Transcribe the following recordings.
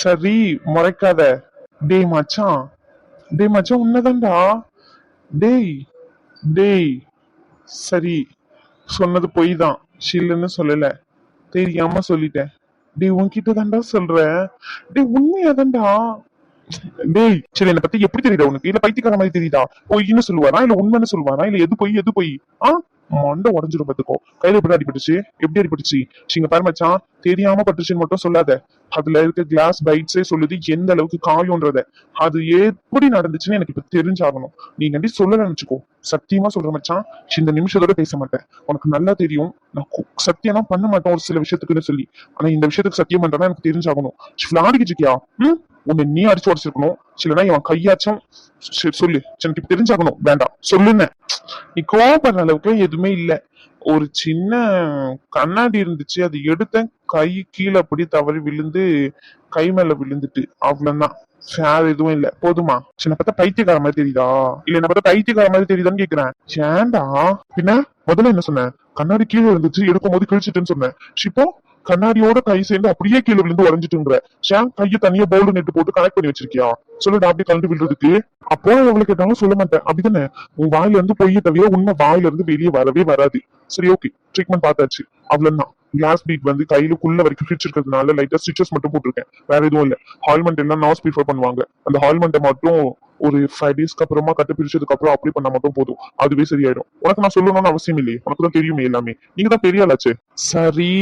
சரி முறைக்காத. டேய் மச்சான். டேய் மச்சான் உன்னதான்டா டேய் டேய். சரி சொன்னது பொய் தான் ஷில்லுன்னு சொல்லல. தெரியாம சொல்லிட்டேன். டேய் உன்கிட்ட தான்டா சொல்றேன். டேய் உண்மையா தான்டா டேய் சரி என்ன பத்தி எப்படி தெரியுதா உனக்கு? இல்ல பைத்தியக்கார மாதிரி தெரியுதா? பொய்னு சொல்லுவாரா இல்ல உண்மைன்னு சொல்லுவாரா இல்ல எது பொய் எது பொய்? ஆ? மண்டை உடஞ்சிரும் பாத்துக்கோ கையில எப்படி அடிபட்டுச்சு? எப்படி அடிபட்டுச்சு? சிங்க பாரு மச்சான். தெரியாம பட்டுச்சுன்னு மட்டும் சொல்லாத. அதுல இருக்க கிளாஸ் பைட்ஸே சொல்லுது எந்த அளவுக்கு காயும்ன்றத அது எப்படி நடந்துச்சுன்னு எனக்கு இப்ப தெரிஞ்சாகணும். நீ நண்டி சொல்ல நினைச்சுக்கோ. சத்தியமா சொல்ற மச்சான். இந்த நிமிஷத்தோட பேச மாட்டேன். உனக்கு நல்லா தெரியும். நான் சத்தியம் சத்தியம்லாம் பண்ண மாட்டேன் ஒரு சில விஷயத்துக்குன்னு சொல்லி. ஆனா இந்த விஷயத்துக்கு சத்தியம் பண்றதா எனக்கு தெரிஞ்சாகணும். விளையாடிக்கிட்டு இருக்கியா? ம்? உன்னை நீ அடிச்சு உடச்சிருக்கணும். சிலனா இவன் கையாச்சும் சொல்லு. எனக்கு தெரிஞ்சாகணும். வேண்டாம். சொல்லுன்னு. நீ கோவப்படுற அளவுக்கு எதுவுமே இல்லை. ஒரு சின்ன கண்ணாடி இருந்துச்சு. அது எடுத்தேன். கை கீழே அப்படி தவறி விழுந்து கை மேல விழுந்துட்டு. அவ்வளவுதான். வேற எதுவும் இல்ல. போதுமா? சின்ன பார்த்தா பைத்தியக்கார மாதிரி தெரியுதா? இல்ல என்ன பார்த்தா பைத்தியக்கார மாதிரி தெரியுதான்னு கேக்குறேன். ஏன்டா? பின்ன முதல்ல என்ன சொன்னேன்? கண்ணாடி கீழே இருந்துச்சு. எடுக்கும் போது கிழிச்சிட்டுன்னு சொன்னேன். இப்போ கண்ணாடியோட கை சேர்ந்து அப்படியே கீழே விழுந்து உடஞ்சிட்டுங்கிற ஷாம் கையை தனியா பவுல் நெட்டு போட்டு கனெக்ட் பண்ணி வச்சிருக்கியா? சொல்லுடா அப்படி கலந்து விழுறதுக்கு. அப்போ எவ்வளவு கேட்டாலும் சொல்ல மாட்டேன். அப்படிதானே? உன் வாயில இருந்து பொய்ய தவிர உண்மை வாயில இருந்து வெளியே வரவே வராது. சரி ஓகே ட்ரீட்மெண்ட் பார்த்தாச்சு. அவ்வளவுதான். கிளாஸ் பீட் வந்து கையிலுக்குள்ள வரைக்கும் பிடிச்சிருக்கிறதுனால லைட்டா ஸ்டிச்சஸ் மட்டும் போட்டிருக்கேன். வேற எதுவும் இல்ல. ஹால்மெண்ட் எல்லாம் நாஸ் ப்ரிஃபர் பண்ணுவாங்க. அந்த ஹால்மெண்ட்டை மட்டும் ஒரு ஃபைவ் டேஸ்க்கு அப்புறமா கட்டு பிரிச்சதுக்கு அப்புறம் அப்படி பண்ணா மட்டும் போதும். அதுவே சரியாயிடும். உனக்கு நான் சொல்லணும்னு அவசியம் இல்லையே. உனக்கு தான் தெரியுமே எல்லாமே. நீங்க தான் பெரிய ஆளாச்சு. சரி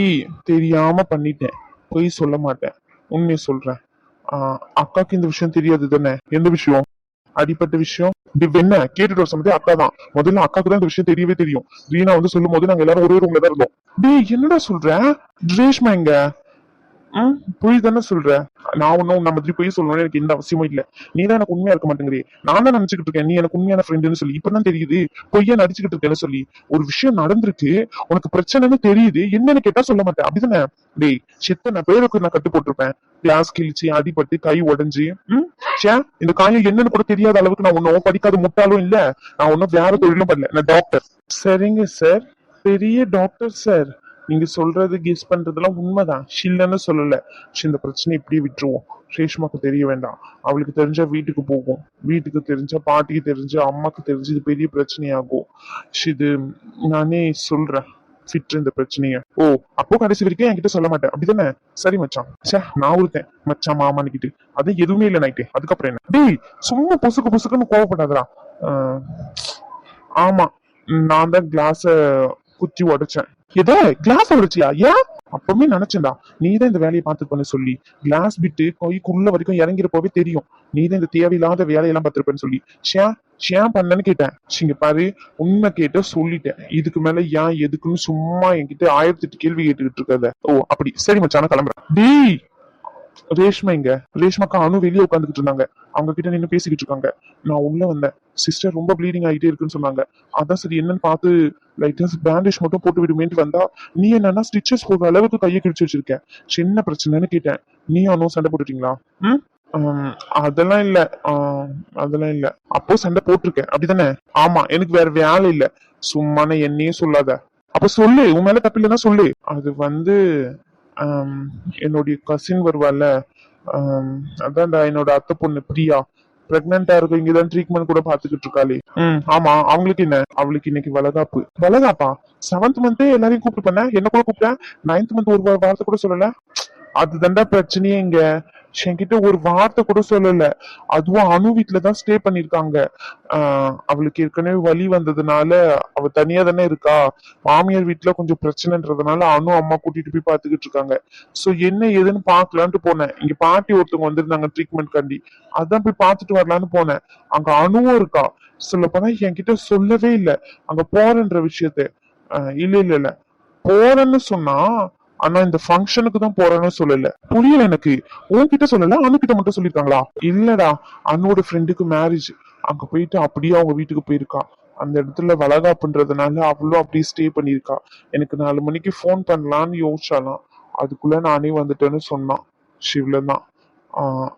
தெரியாம பண்ணிட்டேன். பொய் சொல்ல மாட்டேன். உண்மையை சொல்றேன். ஆஹ் அக்காக்கு இந்த விஷயம் தெரியாது தானே? எந்த விஷயம்? அடிப்பட்ட விஷயம்? என்ன? கேட்டுட்டு வர சமயத்துல அக்கா தான். முதல்ல அக்காக்கு தான் இந்த விஷயம் தெரியவே தெரியும். ரீனா வந்து சொல்லும் போது நாங்க எல்லாரும் ஒரே ரூம்ல தான் இருந்தோம். டேய் என்னடா சொல்ற? ரேஷ்மா எங்க? ம் பொய் தானே சொல்ற? நான் ஒன்னும் உன்ன மாதிரி பொய் சொல்லணும்னு எனக்கு எந்த அவசியமும் இல்ல. நீ தான் எனக்கு உண்மையா இருக்க மாட்டேங்கிறே. நான் தான் நினைச்சுக்கிட்டு இருக்கேன். நீ எனக்கு உண்மையான ஃப்ரெண்டுன்னு சொல்லி. இப்பதான் தெரியுது. பொய்யா நடிச்சுக்கிட்டு இருக்கேன்னு சொல்லி. ஒரு விஷயம் நடந்திருக்கு. உனக்கு பிரச்சனைன்னு தெரியுது. என்னன்னு கேட்டா சொல்ல மாட்டேன். அப்படிதானே? டேய் சித்தனை பேருக்கு நான் கட்டு போட்டிருப்பேன். கிளாஸ் கிழிச்சு அடிபட்டு கை உடைஞ்சு. ம்? சே இந்த காயம் என்னன்னு கூட தெரியாத அளவுக்கு நான் ஒன்னும் படிக்காத முட்டாலும் இல்ல. நான் ஒன்னும் வேற தொழிலும் பண்ணல நான் டாக்டர் சரிங்க சார் பெரிய டாக்டர் சார் நீங்க சொல்றது கெஸ் பண்றதெல்லாம் உண்மைதான். ஷில்லன்னு சொல்லல. ஷி, இந்த பிரச்சனை இப்படியே விட்டுருவோம். ரேஷ்மாக்கு தெரிய வேண்டாம். அவளுக்கு தெரிஞ்சா வீட்டுக்கு போகும் வீட்டுக்கு தெரிஞ்சா பாட்டிக்கு தெரிஞ்சு அம்மாக்கு தெரிஞ்சு இது பெரிய பிரச்சனையாகும். ஷி, இது நானே சொல்றேன். ஃபிட் இந்த பிரச்சனைய. ஓ அப்போ கடைசி வரைக்கும் என்கிட்ட சொல்ல மாட்டேன். அப்படிதானே? சரி மச்சான். சே நான் ஒருத்தேன் மச்சான் மாமான்னுக்கிட்டு அது எதுவுமே இல்லை நைட்டு. அதுக்கப்புறம் என்ன? டேய் சும்மா பொசுக்கு பொசுக்குன்னு கோவப்படாதரா ஆமா. நான் தான் கிளாஸ குத்தி உடைச்சேன். ஏதோ கிளாஸ் உடைச்சியா ஏன்? அப்பவுமே நினைச்சேன்டா நீ தான் இந்த வேலையை பார்த்து பண்ண சொல்லி. கிளாஸ் விட்டு கைக்குள்ள வரைக்கும் இறங்கிறப்பவே தெரியும். நீ தான் இந்த தேவையில்லாத வேலையெல்லாம் பார்த்துருப்பேன்னு சொல்லி. ஷே ஷேன் பண்ணேன்னு கேட்டேன். சிங்க பாரு உண்மை கேட்ட சொல்லிட்டேன். இதுக்கு மேல ஏன் எதுக்குன்னு சும்மா என்கிட்ட ஆயிரத்தி எட்டு கேள்வி கேட்டுக்கிட்டு இருக்காத. ஓ அப்படி. சரி மச்சான கிளம்புறேன். டேய்! ரேஷ்மா இங்க. ரேஷ்மாக்கா அணு வெளியே உட்காந்துக்கிட்டு இருந்தாங்க. அவங்க கிட்ட நின்று பேசிக்கிட்டு இருக்காங்க. நான் உள்ள வந்தேன். சிஸ்டர் ரொம்ப ப்ளீடிங் ஆகிட்டே இருக்குன்னு சொன்னாங்க. அதான் சரி என்னன்னு பார்த்து லைட்டா பேண்டேஜ் மட்டும் போட்டு விடுமேன்ட்டு வந்தா நீ என்னன்னா ஸ்டிச்சஸ் போடுற அளவுக்கு கையை கிழிச்சு வச்சிருக்கேன் சின்ன பிரச்சனைன்னு கேட்டேன். நீ அனு சண்டை போட்டுட்டீங்களா? ம்? அதெல்லாம் இல்ல. அதெல்லாம் இல்ல. அப்போ சண்டை போட்டிருக்கேன். அப்படிதானே? ஆமா எனக்கு வேற வேலை இல்ல. சும்மான என்னையே சொல்லாத. அப்ப சொல்லு உன் மேல தப்பு இல்லைன்னா சொல்லு. அது வந்து என்னுடைய கசின் வருவாள்ல அதான்டா என்னோட அத்தை பொண்ணு பிரியா. பிரெக்னெண்டா இருக்கும் இங்கதான் ட்ரீட்மெண்ட் கூட பாத்துக்கிட்டு இருக்காளே. ம் ஆமா அவங்களுக்கு என்ன? அவளுக்கு இன்னைக்கு வளகாப்பு. வளகாப்பா? செவன்த் மந்த்தே எல்லாரையும் கூப்பிட்டு பண்ண என்ன கூட கூப்பிட்டேன் நைன்த் மந்த் ஒரு வார்த்தை கூட சொல்லல. அதுதான்டா பிரச்சனையே இங்க. என்கிட்ட ஒரு வார்த்தை கூட சொல்லல. அதுவும் அணு வீட்டுல தான் ஸ்டே பண்ணிருக்காங்க. ஆஹ் அவளுக்கு ஏற்கனவே வலி வந்ததுனால அவ தனியா தானே இருக்கா. மாமியார் வீட்டுல கொஞ்சம் பிரச்சனைன்றதுனால அனு அம்மா கூட்டிட்டு போய் பாத்துக்கிட்டு இருக்காங்க. சோ என்ன ஏதுன்னு பாக்கலான்ட்டு போனேன். இங்க பாட்டி ஒருத்தவங்க வந்திருந்தாங்க ட்ரீட்மெண்ட் கண்டி. அதான் போய் பார்த்துட்டு வரலான்னு போனேன். அங்க அணுவும் இருக்கா. சொல்ல போனா என்கிட்ட சொல்லவே இல்லை. அங்க போறேன்ற விஷயத்த. ஆஹ் இல்ல இல்ல இல்ல. போறேன்னு சொன்னா ஆனா இந்த ஃபங்க்ஷனுக்கு தான் போறேன்னு சொல்லல. புரியல எனக்கு. உன்கிட்ட சொல்லல அனு மட்டும் சொல்லிருக்காங்களா? இல்லடா அண்ணோட ஃப்ரெண்டுக்கு மேரேஜ் அங்க போயிட்டு அப்படியே அவங்க வீட்டுக்கு போயிருக்கா. அந்த இடத்துல வளகாப்புன்றதுனால அவளும் அப்படியே ஸ்டே பண்ணியிருக்கா. எனக்கு நாலு மணிக்கு ஃபோன் பண்ணலான்னு யோசிச்சாலாம் அதுக்குள்ள நானே வந்துட்டேன்னு சொன்னான். ஷிவ்ல தான்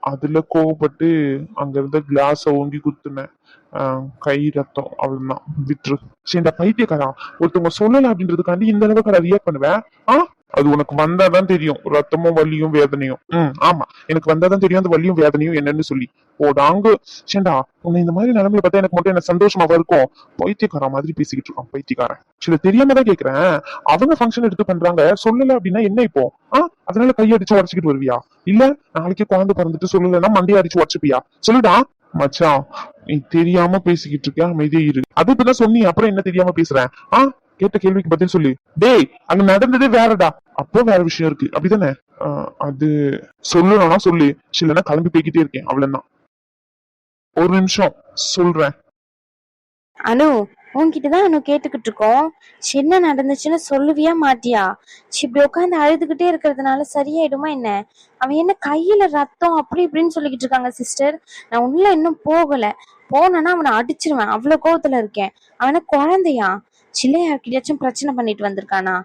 அதுல கோவப்பட்டு அங்க இருந்த கிளாஸ ஓங்கி குத்துனேன். ஆஹ் கை ரத்தம் அவ்வளவுதான். விட்டுரு. சரி இந்த பைத்தியக்காரா? ஒருத்தவங்க சொல்லல அப்படின்றதுக்காண்டி இந்த அளவுக்கு ரியாக்ட் பண்ணுவேன். ஆ? அது உனக்கு வந்தாதான் தெரியும். ரத்தமும் வலியும் வேதனையும். ம் ஆமா. எனக்கு வந்தாதான் தெரியும். அந்த வலியும் வேதனையும் என்னன்னு சொல்லி. போடாங்க. சேண்டா உன்னை இந்த மாதிரி நிலைமையில பார்த்தா எனக்கு மட்டும் என்ன சந்தோஷமாவா இருக்கும் பைத்தியக்கார மாதிரி பேசிக்கிட்டு இருக்கான் பைத்தியக்காரன். சில தெரியாம தான் கேக்குறேன். அவங்க ஃபங்க்ஷன் எடுத்து பண்றாங்க. சொல்லல அப்படின்னா என்ன இப்போ? ஆ அதனால கையடிச்சு உடச்சுக்கிட்டு வருவியா? இல்ல நாளைக்கு குழந்தை பிறந்துட்டு சொல்லலைன்னா மண்டையை அடிச்சு உடச்சுப்பியா? சொல்லுடா மச்சான் நீ தெரியாம பேசிக்கிட்டு இருக்க அமைதியே இரு. அது இப்பதான் சொன்னி அப்புறம் என்ன தெரியாம பேசுறேன் ஆ கேட்ட கேள்விக்கு பதில் சொல்லு. டேய் அங்க நடந்ததே வேறடா. அப்போ வேற விஷயம் இருக்கு. அப்படிதானே? அது சொல்லணும்னா சொல்லு. இல்லைன்னா கிளம்பி போய்கிட்டே இருக்கேன். அவ்வளவுதான். ஒரு நிமிஷம் சொல்றேன். அனு உன்கிட்ட தான் அனு கேட்டுக்கிட்டு இருக்கோம். என்ன நடந்துச்சுன்னு சொல்லுவியா மாட்டியா? இப்படி உட்காந்து அழுதுகிட்டே இருக்கிறதுனால சரியாயிடுமா என்ன? அவன் என்ன கையில ரத்தம் அப்படி இப்படின்னு சொல்லிக்கிட்டு இருக்காங்க சிஸ்டர் நான் உள்ள இன்னும் போகல. போனேன்னா அவனை அடிச்சிருவேன். அவ்வளவு கோவத்துல இருக்கேன். அவனை குழந்தையா? சில யார்கிட்டயாச்சும் பிரச்சனை பண்ணிட்டு வந்திருக்கானா?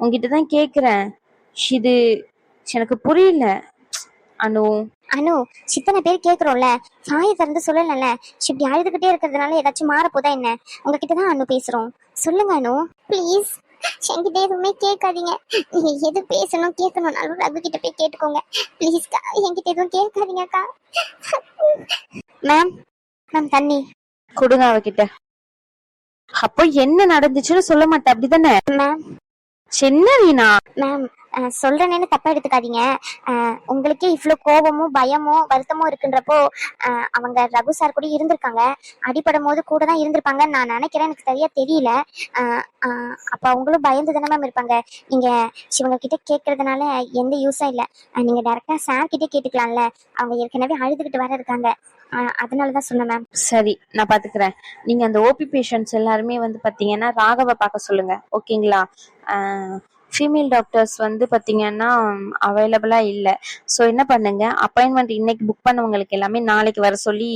உன்கிட்ட தான் கேக்குறேன் இது எனக்கு புரியல. அனு. அனு சித்தனை பேர் கேக்குறோம்ல சாயை திறந்து சொல்லலல்ல. இப்படி அழுதுகிட்டே இருக்கிறதுனால ஏதாச்சும் மாற போதா என்ன? உங்ககிட்ட தான் அனு பேசுறோம். சொல்லுங்க அனு. ப்ளீஸ் என்கிட்ட எதுவுமே கேட்காதீங்க. நீங்க எது பேசணும் கேட்கணும்னாலும் ரகு கிட்ட போய் கேட்டுக்கோங்க. ப்ளீஸ்க்கா என்கிட்ட எதுவும் கேட்காதீங்கக்கா மேம் மேம் தண்ணி. கொடுங்க அவகிட்ட. அப்போ என்ன நடந்துச்சுன்னு சொல்ல மாட்டேன் அப்படிதானே? மேம் சின்ன வீணா? மேம் அஹ், தப்பாக தப்பா எடுத்துக்காதீங்க. உங்களுக்கே இவ்வளோ கோபமும் பயமும் வருத்தமும் இருக்குன்றப்போ அவங்க ரகு சார் கூட இருந்திருக்காங்க. அடிப்படும் போது கூட தான் இருந்திருப்பாங்கன்னு நான் நினைக்கிறேன். எனக்கு சரியா தெரியல. அப்போ அவங்களும் பயந்து தானே மேம் இருப்பாங்க. நீங்க இவங்க கிட்ட கேட்கறதுனால எந்த யூஸும் இல்லை. நீங்கள் நீங்க சார் கிட்டே கேட்டுக்கலாம்ல. அவங்க ஏற்கனவே அழுதுகிட்டு வர இருக்காங்க. அதனால அதனாலதான் சொன்னேன் மேம் சரி நான் பாத்துக்கிறேன். நீங்க அந்த ஓபி பேஷண்ட்ஸ் எல்லாருமே வந்து பாத்தீங்கன்னா ராகவ பார்க்க சொல்லுங்க. ஓகேங்களா ஃபீமேல் டாக்டர்ஸ் வந்து பாத்தீங்கன்னா அவைலபிளா இல்ல. ஸோ என்ன பண்ணுங்க? அப்பாயின்மெண்ட் இன்னைக்கு புக் பண்ணவங்களுக்கு எல்லாமே நாளைக்கு வர சொல்லி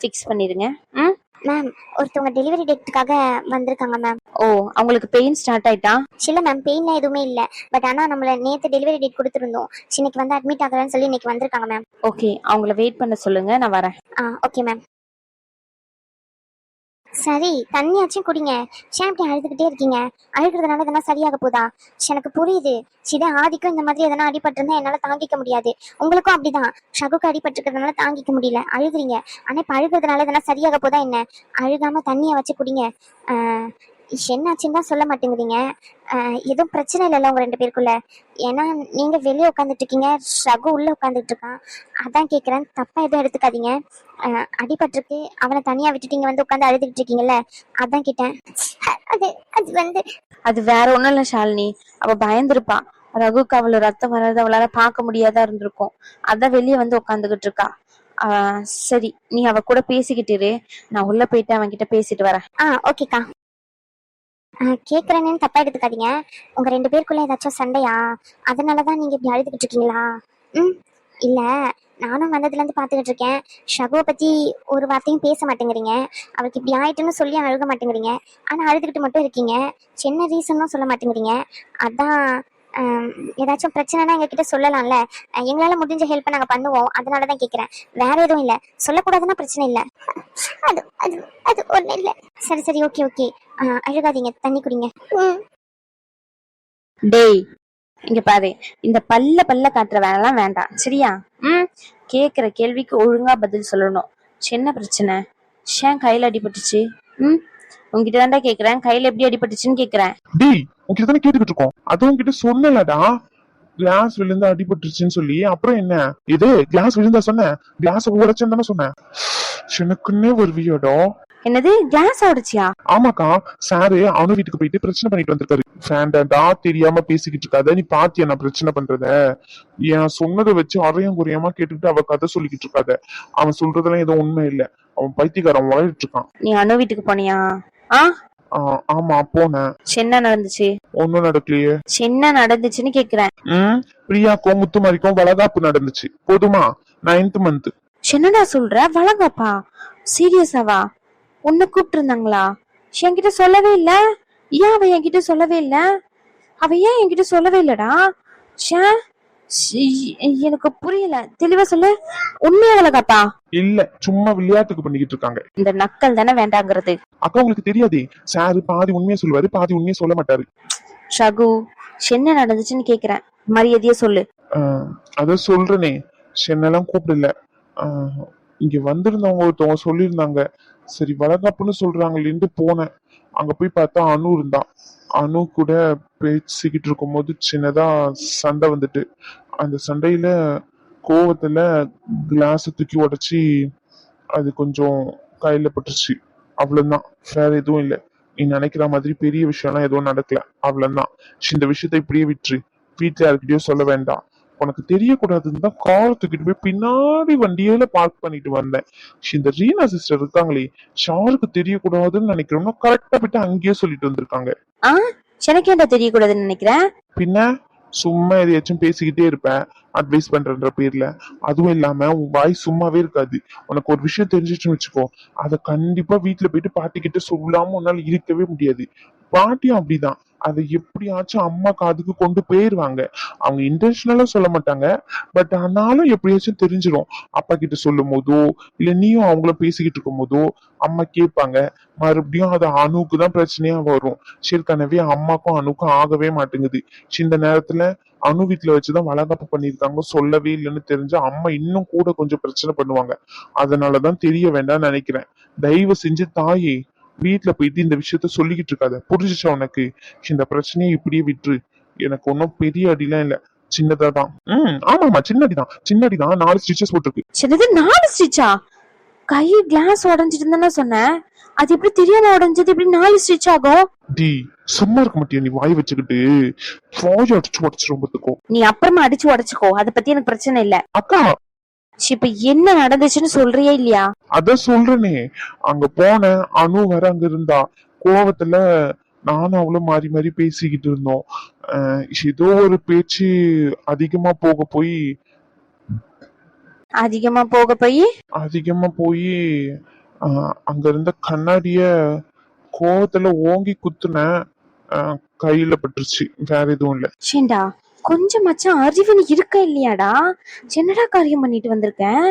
ஃபிக்ஸ் பண்ணிருங்க ம்? மேம் ஒருத்தவங்க டெலிவரி டேட்டுக்காக வந்திருக்காங்க மேம் ஓ அவங்களுக்கு பெயின் ஸ்டார்ட் ஆயிட்டா? இல்ல மேம் பெயின்லாம் எதுவுமே இல்ல. பட் ஆனா நம்மள நேத்து டெலிவரி டேட் கொடுத்துருந்தோம். இன்னைக்கு வந்து அட்மிட் ஆகுறேன்னு சொல்லி இன்னைக்கு வந்திருக்காங்க மேம் ஓகே அவங்கள வெயிட் பண்ண சொல்லுங்க. நான் வரேன். ஆ ஓகே மேம் சரி தண்ணியாச்சும் குடிங்க. ஏன் இப்படி அழுதுகிட்டே இருக்கீங்க. அழுகிறதுனால இதெல்லாம் சரியாக போதா? எனக்கு புரியுது. சித ஆதிக்கும் இந்த மாதிரி எதனா அடிபட்டிருந்தா என்னால தாங்கிக்க முடியாது. உங்களுக்கும் அப்படிதான். ஷகுக்கு அடிபட்டிருக்கிறதுனால தாங்கிக்க முடியல. அழுகுறீங்க. ஆனா இப்ப அழுகிறதுனால இதெல்லாம் சரியாக போதா என்ன? அழுகாம தண்ணியை வச்சு குடிங்க. என்னாச்சுன்னு தான் சொல்ல மாட்டேங்கிறீங்க. எதுவும் பிரச்சனை இல்லைல்ல உங்க ரெண்டு பேருக்குள்ள? ஏன்னா நீங்க வெளியே உட்காந்துட்டு இருக்கீங்க ஷகு உள்ள உட்காந்துட்டு இருக்கான் அதான் கேக்குறேன் தப்பா எதுவும் எடுத்துக்காதீங்க. அடிபட்டிருக்கு அவனை தனியா விட்டுட்டு இங்க வந்து உட்காந்து அழுதுகிட்டு இருக்கீங்கல்ல அதான் கேட்டேன். அது அது வந்து அது வேற ஒண்ணும் இல்ல ஷாலினி. அவ பயந்துருப்பா. ரகுக்கு அவள ரத்தம் வர்றது அவளால பார்க்க முடியாதா இருந்திருக்கும். அதான் வெளியே வந்து உட்காந்துகிட்டு இருக்கா சரி நீ அவ கூட பேசிக்கிட்டு இரு. நான் உள்ள போயிட்டு அவன் கிட்ட பேசிட்டு வரேன். ஆ ஓகேக்கா. கேட்குறேன்னு தப்பாக எடுத்துக்காதீங்க. உங்கள் ரெண்டு பேருக்குள்ளே ஏதாச்சும் சண்டையா? அதனாலதான் நீங்கள் இப்படி அழுதுகிட்டு இருக்கீங்களா? ம் இல்லை. நானும் வந்ததுலேருந்து பார்த்துக்கிட்டு இருக்கேன். ஷகுவை பற்றி ஒரு வார்த்தையும் பேச மாட்டேங்கிறீங்க. அவளுக்கு இப்படி ஆயிட்டுன்னு சொல்லி அழுக மாட்டேங்கிறீங்க. ஆனால் அழுதுகிட்டு மட்டும் இருக்கீங்க. சின்ன ரீசனும் சொல்ல மாட்டேங்கிறீங்க. அதான் ஏதாச்சும் பிரச்சனைனா எங்ககிட்ட சொல்லலாம்ல? எங்களால முடிஞ்ச ஹெல்ப் நாங்க பண்ணுவோம். அதனாலதான் கேக்குறேன். வேற எதுவும் இல்ல. சொல்லக்கூடாதுன்னா பிரச்சனை இல்ல. அது அது அது ஒண்ணு இல்ல. சரி சரி ஓகே ஓகே அழுகாதீங்க. தண்ணி குடிங்க. டேய் இங்க பாரு. இந்த பல்ல பல்ல காட்டுற வேலைலாம் வேண்டாம். சரியா? ம். கேக்குற கேள்விக்கு ஒழுங்கா பதில் சொல்லணும். சின்ன பிரச்சனை. ஏன் கையில அடிபட்டுச்சு. ம்? உங்ககிட்ட தான்டா கேக்குறேன். கையில எப்படி அடிபட்டுச்சுன்னு கேக்குறேன். டேய் உன்கிட்ட தானே கேட்டுக்கிட்டு இருக்கோம் அது உன்கிட்ட சொன்னலடா கிளாஸ் விழுந்து அடிபட்டுருச்சுன்னு சொல்லி. அப்புறம் என்ன? இது கிளாஸ் விழுந்தா சொன்னேன். கிளாஸ் உடைச்சேன்னு தானே சொன்னேன். எனக்குன்னே ஒரு வியடோ என்னது கிளாஸ் ஆடிச்சியா ஆமாக்கா. சாரு அவனு வீட்டுக்கு போயிட்டு பிரச்சனை பண்ணிட்டு வந்திருக்காரு. ஃபேண்டா தெரியாம பேசிக்கிட்டு இருக்காத. நீ பாத்தியா நான் பிரச்சனை பண்றத? என் சொன்னதை வச்சு அறையும் குறையாம கேட்டுக்கிட்டு அவ கதை சொல்லிக்கிட்டு இருக்காத. அவன் சொல்றதெல்லாம் எதுவும் உண்மை இல்ல. அவன் பைத்தியக்காரன் உழைச்சிட்டு இருக்கான். நீ அனு வீட்டுக்கு போனியா? ஆ? ஆமா போனேன். என்ன நடந்துச்சு? ஒன்னும் நடக்கலையே. என்ன நடந்துச்சுன்னு கேக்குறேன். ம்? பிரியாக்கும் முத்துமாரிக்கும் வளகாப்பு நடந்துச்சு. போதுமா நைன்த் மந்த் என்னடா சொல்ற? வளகாப்பா? சீரியஸாவா உன்னை கூப்பிட்டு இருந்தாங்களா என்கிட்ட சொல்லவே இல்ல. ஏன் அவ என்கிட்ட சொல்லவே இல்ல? அவ ஏன் என்கிட்ட சொல்லவே இல்லடா? ச்சே. எனக்கு புரியல. தெளிவா சொல்லு. உண்மையா வளகாப்பா இல்ல சும்மா விளையாட்டுக்கு பண்ணிக்கிட்டு இருக்காங்க. இந்த நக்கல் தானே வேண்டாங்கிறது. அக்கா உங்களுக்கு தெரியாதே. சார் பாதி உண்மையை சொல்லுவாரு பாதி உண்மையை சொல்ல மாட்டாரு. ஷகு என்ன நடந்துச்சுன்னு கேக்குறேன். மரியாதையா சொல்லு. ஆஹ் அதான் சொல்றேனே. சென்னெல்லாம் கூப்பிடல. இங்க வந்திருந்தவங்க ஒருத்தவங்க சொல்லியிருந்தாங்க. சரி வளகாப்புன்னு சொல்றாங்களேன்ட்டு போனேன். அங்க போய் பார்த்தா அனு இருந்தா அணு கூட பேசிக்கிட்டு இருக்கும்போது சின்னதா சண்டை வந்துட்டு. அந்த சண்டையில கோவத்துல கிளாஸ் தூக்கி உடைச்சி அது கொஞ்சம் கையில பட்டுருச்சு. அவ்வளவுதான். வேற எதுவும் இல்லை. நீ நினைக்கிற மாதிரி பெரிய விஷயம்லாம் எதுவும் நடக்கல. அவ்வளவுதான். இந்த விஷயத்தை இப்படியே விட்டுரு. வீட்டுல யாருக்கிட்டயும் சொல்ல வேண்டாம். உனக்கு தெரியக்கூடாதுன்னு தான் கார் தூக்கிட்டு போய் பின்னாடி வண்டியில பார்க் பண்ணிட்டு வந்தேன். இந்த ரீனா சிஸ்டர் இருக்காங்களே ஷாருக்கு தெரியக்கூடாதுன்னு நினைக்கிறோம்னா கரெக்டா போயிட்டு அங்கேயே சொல்லிட்டு வந்திருக்காங்க. ஆ? எனக்கு ஏன்டா தெரியக்கூடாதுன்னு நினைக்கிறேன் பின்ன சும்மா எதையாச்சும் பேசிக்கிட்டே இருப்பேன் அட்வைஸ் பண்றன்ற பேர்ல. அதுவும் இல்லாம உன் வாய் சும்மாவே இருக்காது. உனக்கு ஒரு விஷயம் தெரிஞ்சிச்சுன்னு வச்சுக்கோ. அதை கண்டிப்பா வீட்டுல போயிட்டு பாட்டி கிட்ட சொல்லாம உன்னால இருக்கவே முடியாது. பாட்டியும் அப்படிதான். அதை எப்படியாச்சும் அம்மா காதுக்கு கொண்டு போயிருவாங்க. அவங்க இன்டென்ஷனலா சொல்ல மாட்டாங்க. பட் ஆனாலும் எப்படியாச்சும் தெரிஞ்சிடும் அப்பா கிட்ட சொல்லும் போதோ இல்ல நீயும் அவங்கள பேசிக்கிட்டு இருக்கும் போதோ அம்மா கேட்பாங்க. மறுபடியும் அது அணுக்கு தான் பிரச்சனையா வரும். ஏற்கனவே அம்மாக்கும் அணுக்கும் ஆகவே மாட்டேங்குது. இந்த நேரத்துல அணு வீட்டுல வச்சுதான் வளகாப்பு பண்ணியிருக்காங்க சொல்லவே இல்லைன்னு தெரிஞ்சு அம்மா இன்னும் கூட கொஞ்சம் பிரச்சனை பண்ணுவாங்க. அதனாலதான் தெரிய வேண்டாம்னு நினைக்கிறேன். தயவு செஞ்சு தாயே வீட்டுல போயிட்டு இந்த விஷயத்த சொல்லிக்கிட்டு இருக்காத. புரிஞ்சுச்சா உனக்கு? இந்த பிரச்சனையை இப்படியே விட்டுரு. எனக்கு ஒன்றும் பெரிய அடிலாம் இல்ல. சின்னதா தான். ம் ஆமாமா சின்ன அடி தான். சின்ன அடி தான். நாலு ஸ்டிச்சஸ் போட்டிருக்கு. சின்னது நாலு ஸ்டிச்சா கை கிளாஸ் உடஞ்சிட்டு தானே சொன்னேன் அது எப்படி தெரியாம உடைஞ்சது? எப்படி நாலு ஸ்டிச் ஆகும்? டி சும்மா இருக்க மாட்டியா நீ வாய் வச்சுக்கிட்டு? வாய் அடிச்சு உடச்சு ரொம்பத்துக்கும் நீ அப்புறமா அடிச்சு உடைச்சுக்கோ. அத பத்தி எனக்கு பிரச்சனை இல்ல. அக்கா! இப்ப என்ன நடந்துச்சுன்னு சொல்றியா இல்லையா? அதான் சொல்றேனே. அங்க போனேன் அனு வேற அங்க இருந்தா. கோவத்துல நானும் அவளும் மாறி மாறி பேசிக்கிட்டு இருந்தோம். அஹ் ஏதோ ஒரு பேச்சு அதிகமா போக போய் அதிகமா போக போய்? அதிகமா போய் அங்க இருந்த கண்ணாடிய கோவத்துல ஓங்கி குத்துனேன் அஹ் கையில பட்டுருச்சு. வேற எதுவும் இல்ல. ஷேண்டா கொஞ்சம் மச்சான் அறிவுன்னு இருக்க இல்லையாடா? என்னடா காரியம் பண்ணிட்டு வந்திருக்கேன்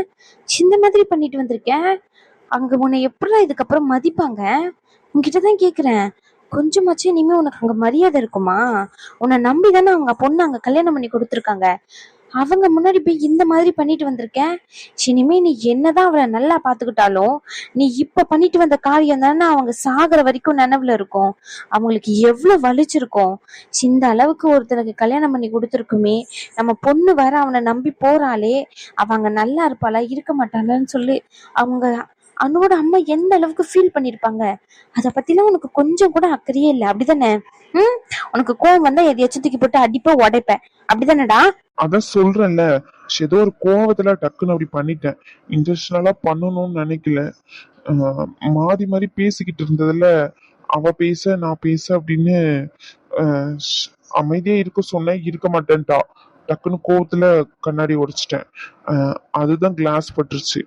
இந்த மாதிரி பண்ணிட்டு வந்திருக்கேன் அங்க உன்னை எப்படிலாம் இதுக்கப்புறம் மதிப்பாங்க? உங்ககிட்ட தான் கேக்குறேன். கொஞ்சமாச்சும் இனிமே உனக்கு அங்க மரியாதை இருக்குமா? உன்னை நம்பி தானே அவங்க பொண்ணு அங்க கல்யாணம் பண்ணி கொடுத்துருக்காங்க. அவங்க முன்னாடி போய் இந்த மாதிரி பண்ணிட்டு வந்திருக்கேன் இனிமே நீ என்னதான் அவளை நல்லா பாத்துக்கிட்டாலும் நீ இப்ப பண்ணிட்டு வந்த காரியம் தானே அவங்க சாகிற வரைக்கும் நினைவுல இருக்கும். அவங்களுக்கு எவ்வளவு வலிச்சிருக்கும் இந்த அளவுக்கு ஒருத்தனுக்கு கல்யாணம் பண்ணி கொடுத்துருக்குமே நம்ம பொண்ணு வேற அவனை நம்பி போறாளே அவங்க நல்லா இருப்பாளா இருக்க மாட்டாளான்னு சொல்லி அவங்க அன்னோட அம்மா எந்த அளவுக்கு ஃபீல் பண்ணிருப்பாங்க? அத பத்திலாம் உனக்கு கொஞ்சம் கூட அக்கறையே இல்லை. அப்படிதானே? ம்? உனக்கு கோவம் வந்தா எதையாச்சும் தூக்கி போட்டு அடிப்ப உடைப்ப அப்படிதானடா? அதான் சொல்றேன்ல. ஏதோ ஒரு கோவத்துல டக்குன்னு அப்படி பண்ணிட்டேன். இன்டர்ஷனலா பண்ணணும்னு நினைக்கல. மாறி மாறி பேசிக்கிட்டு இருந்ததுல அவ பேச நான் பேச அப்படின்னு அமைதியா இருக்க சொன்னேன் இருக்க மாட்டேன்ட்டா. டக்குன்னு கோவத்துல கண்ணாடி உடைச்சிட்டேன். அதுதான் கிளாஸ் பட்டுருச்சு.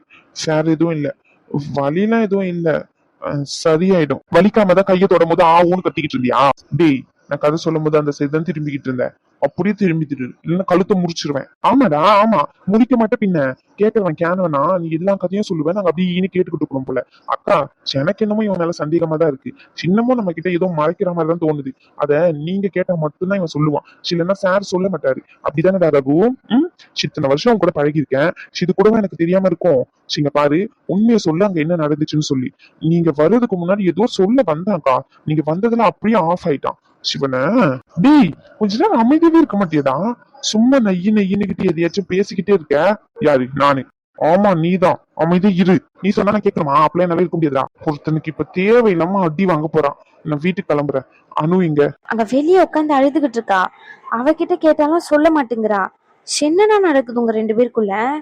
வேற எதுவும் இல்லை. வலிலாம் எதுவும் இல்ல. சரியாயிடும். வலிக்காம தான் கையை தொடும் போது ஆவுன்னு கத்திக்கிட்டு இருந்தியா? டேய் நான் கதை சொல்லும் போது அந்த சைடு தான் திரும்பிக்கிட்டு இருந்தேன். அப்படியே திரும்பி இல்லைன்னா கழுத்தை முடிச்சிருவேன் ஆமாடா ஆமா. முடிக்க மாட்டேன் பின்ன. கேட்கறவன் கேனவனா நீ எல்லா கதையும் சொல்லுவேன். நாங்க அப்படியே ஈனு கேட்டுக்கிட்டு இருக்கணும் போல. அக்கா எனக்கு என்னமோ இவன் மேல சந்தேகமா தான் இருக்கு. சின்னமும் நம்ம கிட்ட ஏதோ மறைக்கிற மாதிரி தான் தோணுது. அத நீங்க கேட்டா மட்டும்தான் இவன் சொல்லுவான். இல்லைன்னா சார் சொல்ல மாட்டாரு. அப்படிதானடா ரகு? ம்? இத்தனை வருஷம் உன் கூட பழகிருக்கேன் இது கூடவே எனக்கு தெரியாம இருக்கும்? சிங்க பாரு உண்மையை சொல்ல அங்க என்ன நடந்துச்சுன்னு சொல்லி. நீங்க வர்றதுக்கு முன்னாடி ஏதோ சொல்ல வந்தாக்கா நீங்க வந்ததுல அப்படியே ஆஃப் ஆயிட்டான். சிவன. டேய் கொஞ்ச நேரம் அமைதியாவே இருக்க மாட்டியடா. சும்மா நெய்யு நெய்யினுக்கிட்டு எதையாச்சும் பேசிக்கிட்டே இருக்க. யாரு? நானு. ஆமா நீதான். அமைதியா இரு. நீ சொன்னா நான் கேட்கணுமா நல்லா இருக்க முடியாதா ஒருத்தனுக்கு இப்ப தேவையில்லாம அடி வாங்க போறான். நான் வீட்டுக்கு கிளம்புறேன். அனு இங்க. அங்க வெளியே உட்காந்து அழுதுகிட்டு இருக்கா. அவகிட்ட கேட்டாலும் சொல்ல மாட்டேங்கிறா. என்னடா நடக்குது உங்க ரெண்டு பேருக்குள்ள?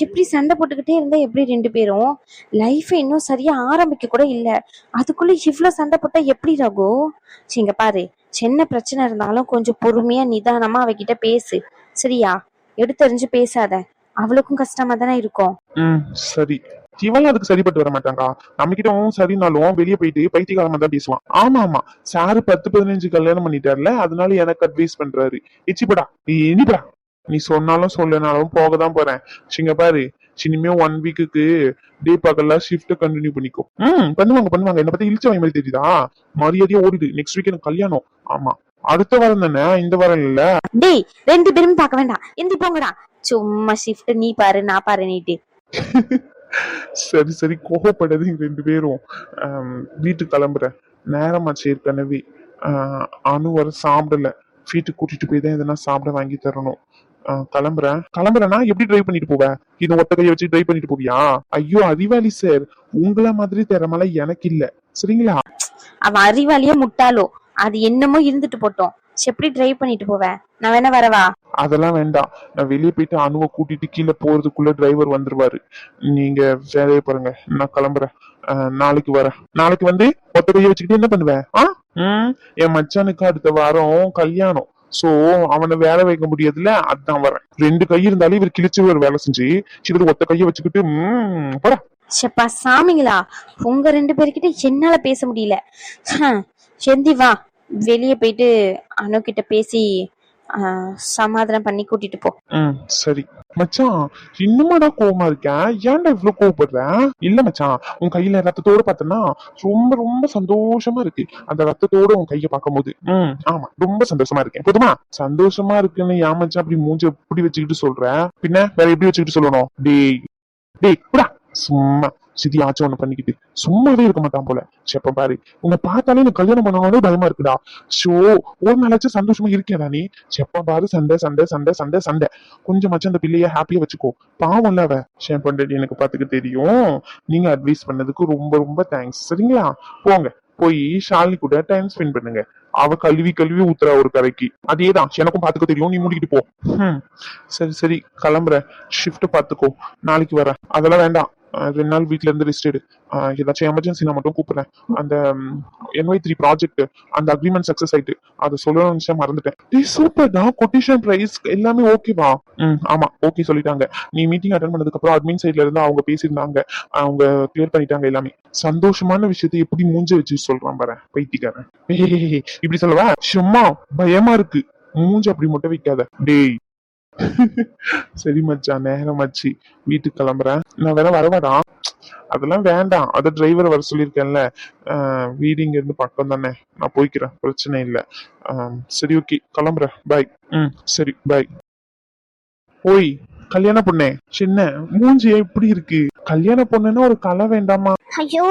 எப்படி சண்டை போட்டுக்கிட்டே இருந்தா எப்படி ரெண்டு பேரும்? லைஃப் இன்னும் சரியா ஆரம்பிக்க கூட இல்ல. அதுக்குள்ள இவ்வளவு சண்டை போட்டா எப்படி ரகு? சீ, இங்க பாரு. சின்ன பிரச்சனை இருந்தாலும் கொஞ்சம் பொறுமையா நிதானமா அவகிட்ட பேசு. சரியா? எடுத்தறிஞ்சு பேசாத. அவளுக்கும் கஷ்டமா தானே இருக்கும். ம் சரி. இவங்க அதுக்கு சரிப்பட்டு வர மாட்டாங்க நம்ம கிட்ட சரினாலும் வெளியே போயிட்டு பைத்தியகாரமா தான் பேசுவான். ஆமா ஆமா. சாரு பத்து பதினஞ்சு கல்யாணம் பண்ணிட்டார்ல அதனால எனக்கு அட்வைஸ் பண்றாரு. இச்சிப்படா. நீ இனிப்படா. நீ சொன்னாலும் சொல்லனாலும் போக தான் போறேன். சிங்க பாரு. இனிமே ஒன் வீக்குக்கு டே பகல்லாம் ஷிஃப்ட் கண்டினியூ பண்ணிக்கோ. ம் பண்ணுவாங்க பண்ணுவாங்க. என்ன பத்தி இழிச்ச வாங்கி மாதிரி தெரியுதா? மரியாதையா ஓடிடு நெக்ஸ்ட் வீக் எனக்கு கல்யாணம். ஆமா. அடுத்த வாரம் தானே? இந்த வாரம் இல்ல. டேய் ரெண்டு பேரும் பார்க்க வேண்டாம். எந்தி போங்கடா. சும்மா ஷிஃப்ட் நீ பாரு நான் பாரு நீட்டு. சரி சரி. கோவப்படாதீங்க ரெண்டு பேரும். வீட்டுக்கு கிளம்புறேன். நேரமாச்சு ஏற்கனவே. அனு வர சாப்பிடல. வீட்டுக்கு கூட்டிட்டு போய் தான் எதனா சாப்பிட வாங்கி தரணும். கிளம்புறேன். கிளம்புறேன்னா எப்படி டிரைவ் பண்ணிட்டு போவ? இது ஒத்த கையை வச்சு டிரைவ் பண்ணிட்டு போவியா? ஐயோ அறிவாளி சார் உங்கள மாதிரி திறமல எனக்கு இல்ல. சரிங்களா? அவன் அறிவாளியே முட்டாளோ. அது என்னமோ இருந்துட்டு போட்டோம். எப்படி டிரைவ் பண்ணிட்டு போவேன் நான் வேணா வரவா? அதெல்லாம் வேண்டாம். நான் வெளியே போயிட்டு அணுவை கூட்டிட்டு கீழே போறதுக்குள்ள டிரைவர் வந்துருவாரு. நீங்க வேலையை பாருங்க. நான் கிளம்புறேன். நாளைக்கு வரேன். நாளைக்கு வந்து ஒத்த கையை வச்சுக்கிட்டு என்ன பண்ணுவேன் ஆ? என் மச்சானுக்கு அடுத்த வாரம் கல்யாணம். சோ அவனை வேலை வைக்க முடியாதுல்ல அதான் வரேன் ரெண்டு கை இருந்தாலும் இவர் கிழிச்சு ஒரு வேலை செஞ்சு இவர் ஒத்த கையை வச்சுக்கிட்டு உம் போட செப்பா சாமிங்களா உங்க ரெண்டு பேர்கிட்ட என்னால பேச முடியல. செந்தி வா வெளியே போயிட்டு அணு கிட்ட பேசி சமாதானம் பண்ணி கூட்டிட்டு போ. சரி. மச்சான் இன்னுமாடா கோவமா இருக்கேன் ஏன்டா இவ்வளவு கோவப்படுற? இல்ல மச்சான் உன் கையில ரத்தத்தோட பார்த்தனா ரொம்ப ரொம்ப சந்தோஷமா இருக்கு. அந்த ரத்தத்தோட உன் கைய பார்க்கும்போது. உம் ஆமா ரொம்ப சந்தோஷமா இருக்கேன் போதுமா? சந்தோஷமா இருக்குன்னு ஏன் மச்சான் அப்படி மூஞ்ச எப்படி வச்சுக்கிட்டு சொல்ற? பின்ன வேற எப்படி வச்சுக்கிட்டு சொல்லணும்? டேய் டேய் சும்மா. சிதி ஆச்சும் ஒண்ணு பண்ணிக்கிட்டு. சும்மாவே இருக்க மாட்டான் போல. செப்ப பாரு. உன்னை பார்த்தாலே எனக்கு கல்யாணம் பண்ணணும்னே பயமா இருக்குடா. ஷோ ஒரு நாளாச்சும் சந்தோஷமா இருக்கேடா நீ. செப்ப பாரு சண்டை சண்டை சண்டை சண்டை சண்டை. கொஞ்சமாச்சும் அந்த பிள்ளைய ஹாப்பியா வச்சுக்கோ. பாவம்ல அவ ஷேம் பண்றது எனக்கு பாத்துக்க தெரியும். நீங்க அட்வைஸ் பண்ணதுக்கு ரொம்ப ரொம்ப தேங்க்ஸ் சரிங்களா? போங்க. போய் ஷாலினி கூட டைம் ஸ்பெண்ட் பண்ணுங்க. அவ கழுவி கழுவி ஊத்துறா ஒரு கரைக்கு. அதேதான். எனக்கும் பாத்துக்க தெரியும். நீ மூடிக்கிட்டு போ. ஹம். சரி சரி. கிளம்புற ஷிஃப்ட் பாத்துக்கோ. நாளைக்கு வரேன். அதெல்லாம் வேண்டாம். ரெண்டு நாள் வீட்ல இருந்து ரெஸ்ட் எடு ஏதாச்சும் எமர்ஜென்சினா நான் மட்டும் கூப்பிடுறேன். அந்த என்ஒய் த்ரீ ப்ராஜெக்ட் அந்த அக்ரிமெண்ட் சக்சஸ் ஆயிட்டு. அதை சொல்லணும்னு நினைச்சா மறந்துட்டேன். டேய் தான் கொட்டேஷன் பிரைஸ் எல்லாமே ஓகேவா ம் ஆமா ஓகே சொல்லிட்டாங்க. நீ மீட்டிங் அட்டன் பண்ணதுக்கு அப்புறம் அட்மின் சைட்ல இருந்து அவங்க பேசியிருந்தாங்க. அவங்க கிளியர் பண்ணிட்டாங்க எல்லாமே. சந்தோஷமான விஷயத்தை எப்படி மூஞ்ச வச்சு சொல்றான் பாரு பைத்திக்காரன் இப்படி சொல்லவா? சும்மா பயமா இருக்கு. மூஞ்சி அப்படி மட்டும் வைக்காத. டேய் சரி மச்சான் நேரமாச்சு வீட்டுக்கு கிளம்புறேன். நான் வேற வரவாடா அதெல்லாம் வேண்டாம். அத டிரைவர் வர சொல்லியிருக்கேன்ல. வீடு இங்க இருந்து பக்கம் தானே. நான் போய்க்கிறேன். பிரச்சனை இல்ல. சரி ஓகே கிளம்புறேன். பாய் ம் சரி பாய் ஓய் கல்யாண பொண்ணே. சின்ன மூஞ்சி எப்படி இருக்கு? கல்யாண பொண்ணுன்னா ஒரு கலை வேண்டாமா? ஐயோ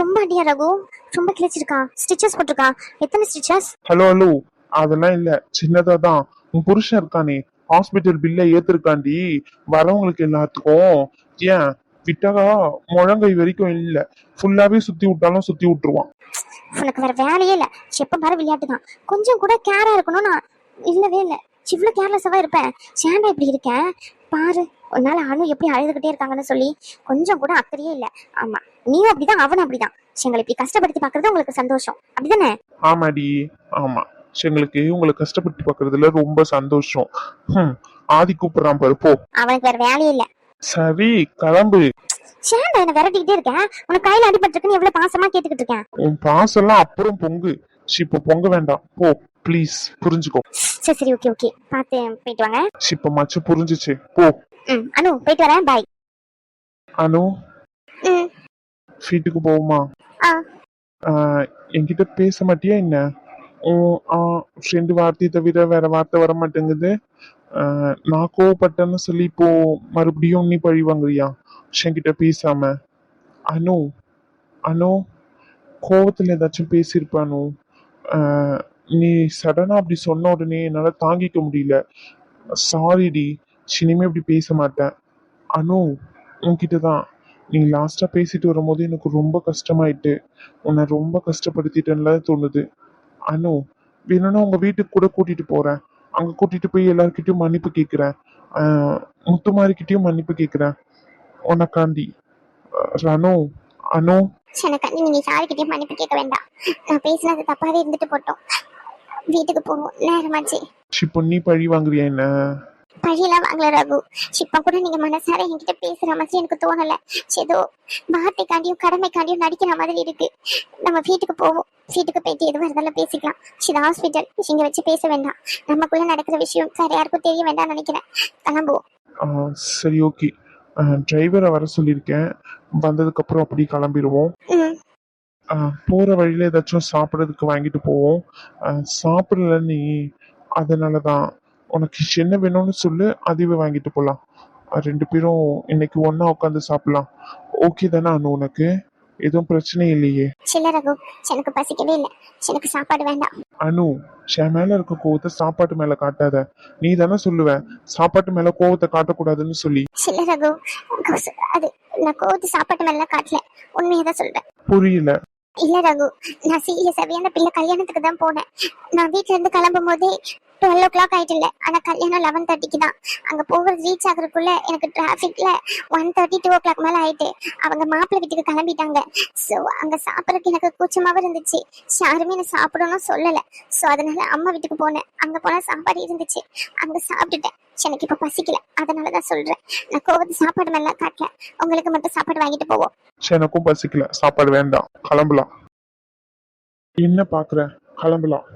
ரொம்ப அடியா ரகு. ரொம்ப கிழிச்சிருக்கான் ஸ்டிச்சஸ் போட்டிருக்கான் எத்தனை ஸ்டிச்சஸ் ஹலோ ஹலோ அதெல்லாம் இல்ல. சின்னதா தான் உன் புருஷன் இருக்கானே. ஹாஸ்பிட்டல் பில்ல ஏத்திருக்காண்டி வரவங்களுக்கு எல்லாத்துக்கும். ஏன்? விட்டா முழங்கை வரைக்கும் இல்ல. ஃபுல்லாவே சுத்தி விட்டாலும் சுத்தி விட்டுருவான். உனக்கு வேற வேலையே இல்ல. எப்ப பாரு விளையாட்டு தான் கொஞ்சம் கூட கேரா இருக்கணும் நான் இல்லவே இல்ல. இவ்வளவு கேர்லெஸ்ஸாவா இருப்பேன். சேண்டா இப்படி இருக்கேன் பாரு ஒரு நாள் அனு எப்படி அழுதுகிட்டே இருக்காங்கன்னு சொல்லி கொஞ்சம் கூட அக்கறையே இல்ல. ஆமா நீயும் அப்படிதான் அவனும் அப்படிதான். எங்களை இப்படி கஷ்டப்படுத்தி பாக்குறது உங்களுக்கு சந்தோஷம். அப்படிதானே? ஆமாடி ஆமா. எங்களுக்கு உங்களை கஷ்டப்பட்டு பாக்குறதுல ரொம்ப சந்தோஷம். ஹம், ஆதி கூப்பிடுறான் பாரு போ. அவனுக்கு வேற வேலையே இல்ல. சரி கிளம்பு. சேண்டா என்ன விரட்டிக்கிட்டே இருக்கேன் உனக்கு கையில அடிபட்டிருக்குன்னு எவ்வளவு பாசமா கேட்டுக்கிட்டு இருக்கேன்? உன் பாசெல்லாம் அப்புறம் பொங்கு. சி, இப்போ பொங்க வேண்டாம். போ ப்ளீஸ் புரிஞ்சுக்கோ. சரி சரி ஓகே ஓகே. பார்த்து போயிட்டு வாங்க. சி, இப்போ மச்சு புரிஞ்சுச்சு. போ. ம் அனு போயிட்டு வரேன். பாய் அனு? ம். வீட்டுக்கு போகுமா ஆ. ஆஹ், என்கிட்ட பேச மாட்டியா என்ன? ஆ, ரெண்டு வார்த்தையை தவிர வேற வார்த்தை வர மாட்டேங்குது நான் கோவப்பட்டேன்னு சொல்லி இப்போ மறுபடியும் நீ பழி வாங்குறியா என்கிட்ட பேசாம அனு அனு கோவத்தில் ஏதாச்சும் பேசியிருப்பானு நீ சடனாக அப்படி சொன்ன உடனே என்னால் தாங்கிக்க முடியல சாரிடி சினிமே இப்படி பேச மாட்டேன் அனு உன்கிட்ட தான் நீ லாஸ்ட்டாக பேசிட்டு வரும்போது எனக்கு ரொம்ப கஷ்டமாயிட்டு உன்னை ரொம்ப கஷ்டப்படுத்திட்டேன்ல தோணுது அனு வேணும்னா உங்க வீட்டுக்கு கூட கூட்டிட்டு போறேன். அங்க கூட்டிட்டு போய் எல்லார்கிட்டயும் மன்னிப்பு கேக்குறேன். ஆஹ் முத்துமாரிக்கிட்டயும் மன்னிப்பு கேக்குறேன். உனக்காண்டி ரணு அனு. எனக்கு நீங்க சாரிக்கிட்டே மன்னிப்பு கேட்க வேண்டாம். நான் பேசினது தப்பாவே இருந்துட்டு போட்டோம். வீட்டுக்கு போவோம். நேரமாச்சு. இப்போ நீ பழி வாங்குறியா என்ன? பழியெல்லாம் வாங்கல ரகு. இப்ப கூட நீங்க மனசார என்கிட்ட பேசுற மாதிரி எனக்கு தோணல. ஏதோ வார்த்தைக்காண்டியும் கடமைக்காண்டியும் நடிக்கிற மாதிரி இருக்கு. நம்ம வீட்டுக்கு போவோம். வீட்டுக்கு போயிட்டு எதுவாக இருந்தாலும் பேசிக்கலாம். இது ஹாஸ்பிட்டல் இங்க வச்சு பேச வேண்டாம். நமக்குள்ள நடக்கிற விஷயம் வேற யாருக்கும் தெரிய வேண்டாம்னு நினைக்கிறேன். கிளம்புவோம். சரி ஓகே. டிரைவரை வர சொல்லியிருக்கேன். வந்ததுக்கப்புறம் அப்படி கிளம்பிடுவோம். போற வழியில ஏதாச்சும் சாப்பிட்றதுக்கு வாங்கிட்டு போவோம். சாப்பிடல நீ அதனால தான் உனக்கு என்ன வேணும்னு சொல்லு அதுவே வாங்கிட்டு போகலாம் ரெண்டு பேரும் இன்னைக்கு ஒண்ணா உட்காந்து சாப்பிடலாம். ஓகே தானே அனு உனக்கு? எதுவும் பிரச்சனை இல்லையே. சில்ல ரகு எனக்கு பசிக்கவே இல்லை. எனக்கு சாப்பாடு வேண்டாம். அனு என் மேல இருக்க கோவத்தை சாப்பாட்டு மேல காட்டாத. நீ தானே சொல்லுவ சாப்பாட்டு மேல கோவத்தை காட்டக்கூடாதுன்னு சொல்லி. சில்ல ரகு அது நான் கோவத்து சாப்பாட்டு மேல காட்டல. உண்மையை தான் சொல்றேன். புரியல. இல்ல ரகு நான் சீரியஸாவே அந்த பிள்ளை கல்யாணத்துக்கு தான் போனேன். நான் வீட்ல இருந்து கிளம்பும் போதே டுவெல் ஓ கிளாக் ஆயிட்டு இல்ல. ஆனா கல்யாணம் லெவன் தேர்ட்டிக்கு தான். அங்க போகிறது ரீச் ஆகுறதுக்குள்ள எனக்கு டிராஃபிக்ல one thirty two o'clock மேல ஆயிட்டு அவங்க மாப்பிள்ளை வீட்டுக்கு கிளம்பிட்டாங்க. சோ அங்க சாப்பிடறதுக்கு எனக்கு கூச்சமாவும் இருந்துச்சு. யாருமே என்ன சாப்பிடணும் சொல்லல. சோ அதனால அம்மா வீட்டுக்கு போனேன். அங்க போனா சாப்பாடு இருந்துச்சு. அங்க சாப்பிட்டுட்டேன். எனக்கு இப்ப பசிக்கல. அதனாலதான் சொல்றேன். நான் கோவத்து சாப்பாடு மேல காட்டல. உங்களுக்கு மட்டும் சாப்பாடு வாங்கிட்டு போவோம். எனக்கும் பசிக்கல. சாப்பாடு வேண்டாம். கிளம்பலாம். என்ன பாக்குற? கிளம்பலாம்.